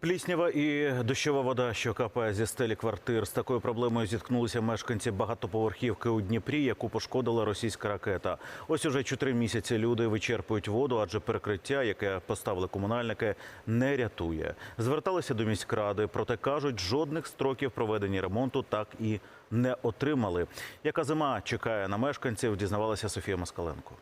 Пліснява і дощова вода, що капає зі стелі квартир. З такою проблемою зіткнулися мешканці багатоповерхівки у Дніпрі, яку пошкодила російська ракета. Ось уже чотири місяці люди вичерпують воду, адже перекриття, яке поставили комунальники, не рятує. Зверталися до міськради, проте кажуть, жодних строків проведення ремонту так і не отримали. Яка зима чекає на мешканців, дізнавалася Софія Москаленко.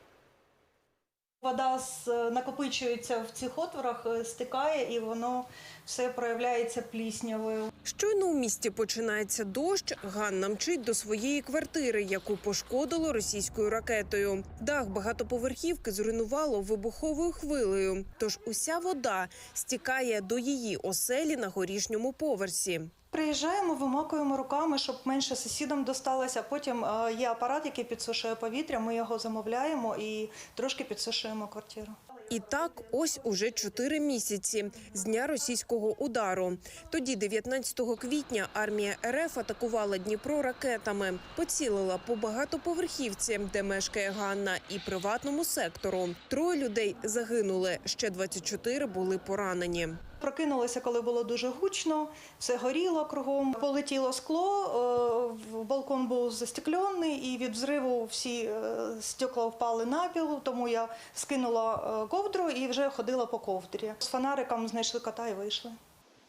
Вода з- накопичується в цих отворах, е, стикає і воно все проявляється пліснявою. Щойно у місті починається дощ. Ганна мчить до своєї квартири, яку пошкодило російською ракетою. Дах багатоповерхівки зруйнувало вибуховою хвилею. Тож уся вода стікає до її оселі на горішньому поверсі. Приїжджаємо, вимокуємо руками, щоб менше сусідам досталося. Потім е, є апарат, який підсушує повітря. Ми його замовляємо і трошки підсушуємо квартиру. І так, ось уже чотири місяці з дня російського удару. Тоді, 19 квітня, армія РФ атакувала Дніпро ракетами, поцілила по багатоповерхівці, де мешкає Ганна, і приватному сектору. Троє людей загинули, ще 24 були поранені. Прокинулися, коли було дуже гучно, все горіло кругом. Полетіло скло, е, балкон був застеклений, і від взриву всі е, стекла впали на піл, тому я скинула е, ковдру і вже ходила по ковдрі. З фонариком знайшли кота і вийшли.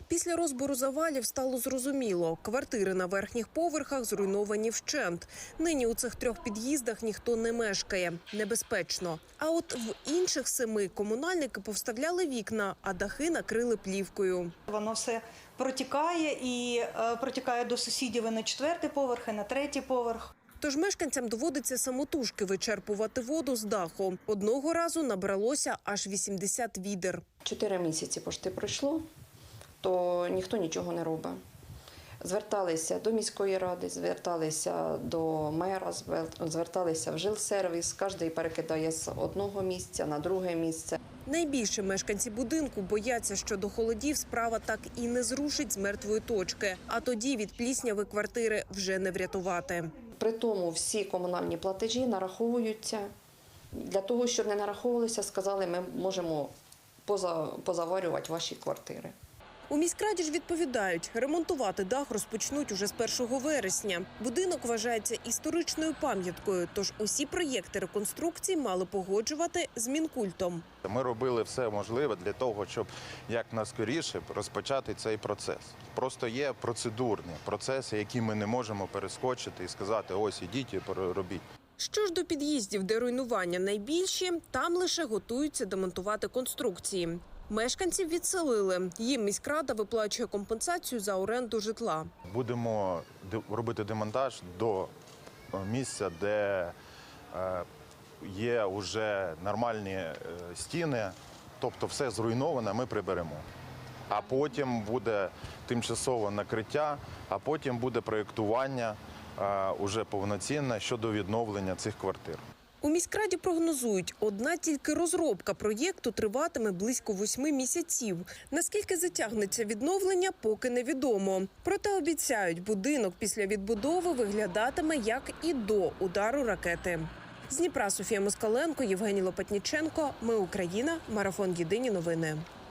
Після розбору завалів стало зрозуміло, квартири на верхніх поверхах зруйновані вщент. Нині у цих трьох під'їздах ніхто не мешкає. Небезпечно. А от в інших семи комунальники повставляли вікна, а дахи накрили плівкою. Воно все протікає і е, протікає до сусідів і на четвертий поверх, і на третій поверх. Тож мешканцям доводиться самотужки вичерпувати воду з даху. Одного разу набралося аж 80 відер. Чотири місяці пошти пройшло, то ніхто нічого не робить. Зверталися до міської ради, зверталися до мера, звер- зверталися в жилсервіс. Кожен перекидає з одного місця на друге місце. Найбільше мешканці будинку бояться, що до холодів справа так і не зрушить з мертвої точки. А тоді від плісняви квартири вже не врятувати. При тому всі комунальні платежі нараховуються. Для того, щоб не нараховувалися, сказали, ми можемо поза, позаварювати ваші квартири. У міськраді ж відповідають, ремонтувати дах розпочнуть уже з 1 вересня. Будинок вважається історичною пам'яткою, тож усі проєкти реконструкції мали погоджувати з мінкультом. Ми робили все можливе для того, щоб якнаскоріше розпочати цей процес. Просто є процедурні процеси, які ми не можемо перескочити і сказати: ось ідіть і робіть. Що ж до під'їздів, де руйнування найбільші, там лише готуються демонтувати конструкції. Мешканців відселили. Їм міськрада виплачує компенсацію за оренду житла. Будемо робити демонтаж до е, місця, де е, є вже нормальні е, стіни, тобто все зруйноване, ми приберемо. А потім буде тимчасове накриття, а потім буде проєктування уже повноцінне щодо відновлення цих квартир. У міськраді прогнозують, одна тільки розробка проєкту триватиме близько восьми місяців. Наскільки затягнеться відновлення, поки невідомо. Проте обіцяють, будинок після відбудови виглядатиме як і до удару ракети. З Дніпра Софія Москаленко, Євгеній Лопатніченко. Ми Україна. Марафон Єдині новини.